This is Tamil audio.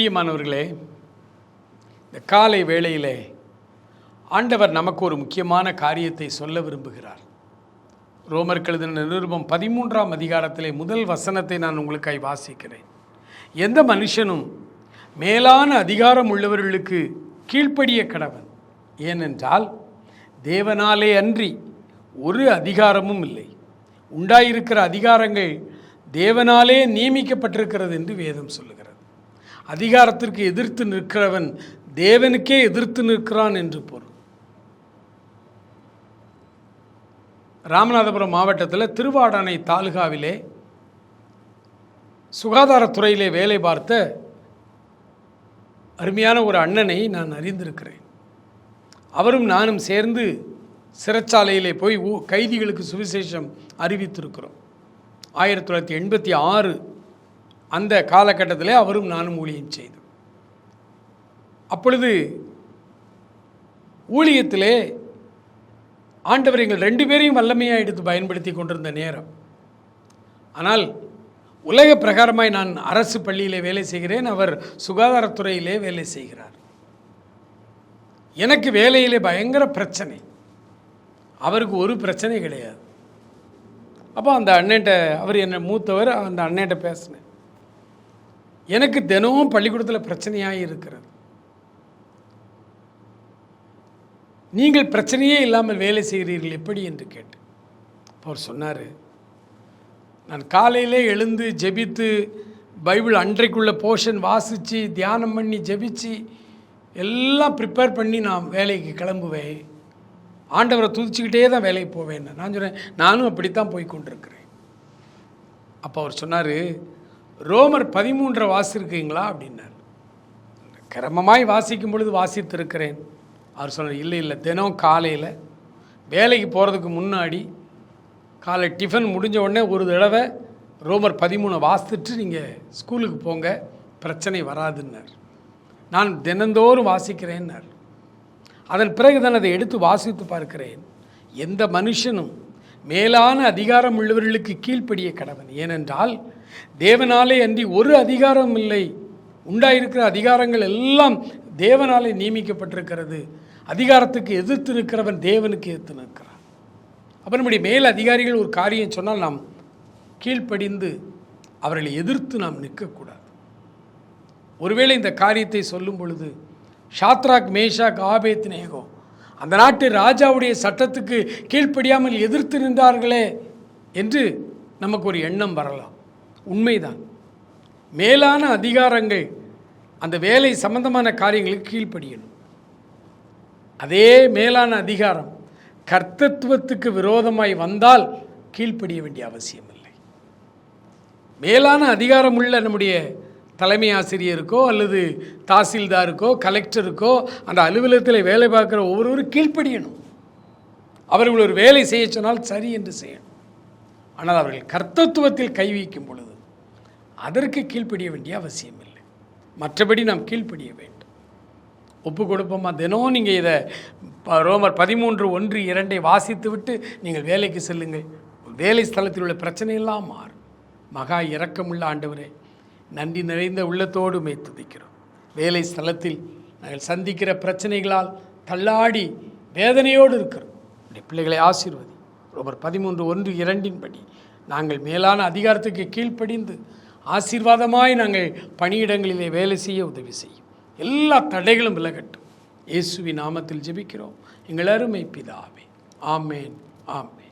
பிரியமானவர்களே இந்த காலை வேளையிலே ஆண்டவர் நமக்கு ஒரு முக்கியமான காரியத்தை சொல்ல விரும்புகிறார். ரோமர் கழுதின நிருபம் பதிமூன்றாம் அதிகாரத்திலே முதல் வசனத்தை நான் உங்களுக்காய் வாசிக்கிறேன். எந்த மனுஷனும் மேலான அதிகாரம் உள்ளவர்களுக்கு கீழ்ப்படிய கடவன். ஏனென்றால் தேவனாலே அன்றி ஒரு அதிகாரமும் இல்லை. உண்டாயிருக்கிற அதிகாரங்கள் தேவனாலே நியமிக்கப்பட்டிருக்கிறது என்று வேதம் சொல்லுகிறது. அதிகாரத்திற்கு எதிர்த்து நிற்கிறவன் தேவனுக்கே எதிர்த்து நிற்கிறான் என்று பொருள். ராமநாதபுரம் மாவட்டத்தில் திருவாடானை தாலுகாவிலே சுகாதாரத்துறையிலே வேலை பார்த்த அருமையான ஒரு அண்ணனை நான் அறிந்திருக்கிறேன். அவரும் நானும் சேர்ந்து சிறைச்சாலையிலே போய் கைதிகளுக்கு சுவிசேஷம் அறிவித்திருக்கிறோம். ஆயிரத்தி தொள்ளாயிரத்தி எண்பத்தி ஆறு அந்த காலகட்டத்தில் அவரும் நானும் ஊழியம் செய்தோம். அப்பொழுது ஊழியத்திலே ஆண்டவர் எங்கள் ரெண்டு பேரையும் வல்லமையாக எடுத்து பயன்படுத்தி கொண்டிருந்த நேரம். ஆனால் உலக பிரகாரமாய் நான் அரசு பள்ளியிலே வேலை செய்கிறேன் அவர் சுகாதாரத்துறையிலே வேலை செய்கிறார். எனக்கு வேலையிலே பயங்கர பிரச்சனை. அவருக்கு ஒரு பிரச்சனை கிடையாது. அப்போ அந்த அண்ணன்ட்ட அவர் என்னை மூத்தவர் அந்த அண்ணன்ட்ட பேசினேன். எனக்கு தினமும் பள்ளிக்கூடத்தில் பிரச்சனையாக இருக்கிறது. நீங்கள் பிரச்சனையே இல்லாமல் வேலை செய்கிறீர்கள் எப்படி என்று கேட்டு அவர் சொன்னார் நான் காலையிலே எழுந்து ஜெபித்து பைபிள் அன்றைக்குள்ள போர்ஷன் வாசித்து தியானம் பண்ணி ஜெபித்து எல்லாம் ப்ரிப்பேர் பண்ணி நான் வேலைக்கு கிளம்புவேன். ஆண்டவரை துதிச்சுக்கிட்டே தான் வேலைக்கு போவேன் நான் சொன்னேன் நானும் அப்படித்தான் போய் கொண்டிருக்கிறேன் அப்போ அவர் சொன்னார் ரோமர் பதிமூன்றை வாசிருக்கீங்களா அப்படின்னார். கிரமமாய் வாசிக்கும் பொழுது வாசித்திருக்கிறேன். அவர் சொன்னார் இல்லை இல்லை தினம் காலையில் வேலைக்கு போகிறதுக்கு முன்னாடி காலை டிஃபன் முடிஞ்ச உடனே ஒரு தடவை ரோமர் பதிமூணை வாசித்துட்டு நீங்கள் ஸ்கூலுக்கு போங்க பிரச்சனை வராதுன்னார். நான் தினந்தோறும் வாசிக்கிறேன்னார். அதன் பிறகு தான் அதை எடுத்து வாசித்து பார்க்கிறேன். எந்த மனுஷனும் மேலான அதிகாரம் உள்ளவர்களுக்கு கீழ்ப்படிய கடவன். ஏனென்றால் தேவனாலே அன்றி ஒரு அதிகாரம் இல்லை. உண்டாயிருக்கிற அதிகாரங்கள் எல்லாம் தேவனாலே நியமிக்கப்பட்டிருக்கிறது. அதிகாரத்துக்கு எதிர்த்து நிற்கிறவன் தேவனுக்கு எதிர்த்து நிற்கிறான். அப்போ நம்முடைய மேல் அதிகாரிகள் ஒரு காரியம் சொன்னால் நாம் கீழ்ப்படிந்து அவர்களை எதிர்த்து நாம் நிற்கக்கூடாது. ஒருவேளை இந்த காரியத்தை சொல்லும் பொழுது ஷாத்ராக் மேஷாக் ஆபேத் நேகோ அந்த நாட்டு ராஜாவுடைய சட்டத்துக்கு கீழ்ப்படியாமல் எதிர்த்து நின்றார்களே என்று நமக்கு ஒரு எண்ணம் வரலாம். உண்மைதான். மேலான அதிகாரங்கள் அந்த வேலை சம்பந்தமான காரியங்களுக்கு கீழ்ப்படியணும். அதே மேலான அதிகாரம் கர்த்தத்துவத்துக்கு விரோதமாய் வந்தால் கீழ்ப்படிய வேண்டிய அவசியம் இல்லை மேலான அதிகாரம் உள்ள நம்முடைய தலைமை ஆசிரியருக்கோ அல்லது தாசில்தாருக்கோ கலெக்டருக்கோ அந்த அலுவலகத்தில் வேலை பார்க்குற ஒவ்வொருவரும் கீழ்ப்படியணும். அவர்கள் ஒரு வேலை செய்ய சொன்னால் சரி என்று செய்யணும். ஆனால் அவர்கள் கர்த்தத்துவத்தில் கை வைக்கும் பொழுது அதற்கு கீழ்ப்படிய வேண்டிய அவசியம் இல்லை மற்றபடி நாம் கீழ்ப்படிய வேண்டும். ஒப்பு கொடுப்போமா? தினம் நீங்கள் இதை ரோமர் பதிமூன்று ஒன்று இரண்டை வாசித்து விட்டு நீங்கள் வேலைக்கு செல்லுங்கள். வேலை ஸ்தலத்தில் உள்ள பிரச்சனையெல்லாம் மாறும். மகா இரக்கமுள்ள ஆண்டவரே நன்றி நிறைந்த உள்ளத்தோடு மே துதிக்கிறோம். வேலை ஸ்தலத்தில் நாங்கள் சந்திக்கிற பிரச்சனைகளால் தள்ளாடி வேதனையோடு இருக்கிறோம். உடைய பிள்ளைகளை ஆசீர்வதி. ரோமர் பதிமூன்று ஒன்று இரண்டின்படி நாங்கள் மேலான அதிகாரத்துக்கு கீழ்ப்படிந்து ஆசீர்வாதமாய் நாங்கள் பணியிடங்களிலே வேலை செய்ய உதவி செய்யும். எல்லா தடைகளும் விலகட்டும். இயேசுவி நாமத்தில் ஜெபிக்கிறோம். எங்கள் அருமை பிதாவே. ஆமேன். ஆமேன்.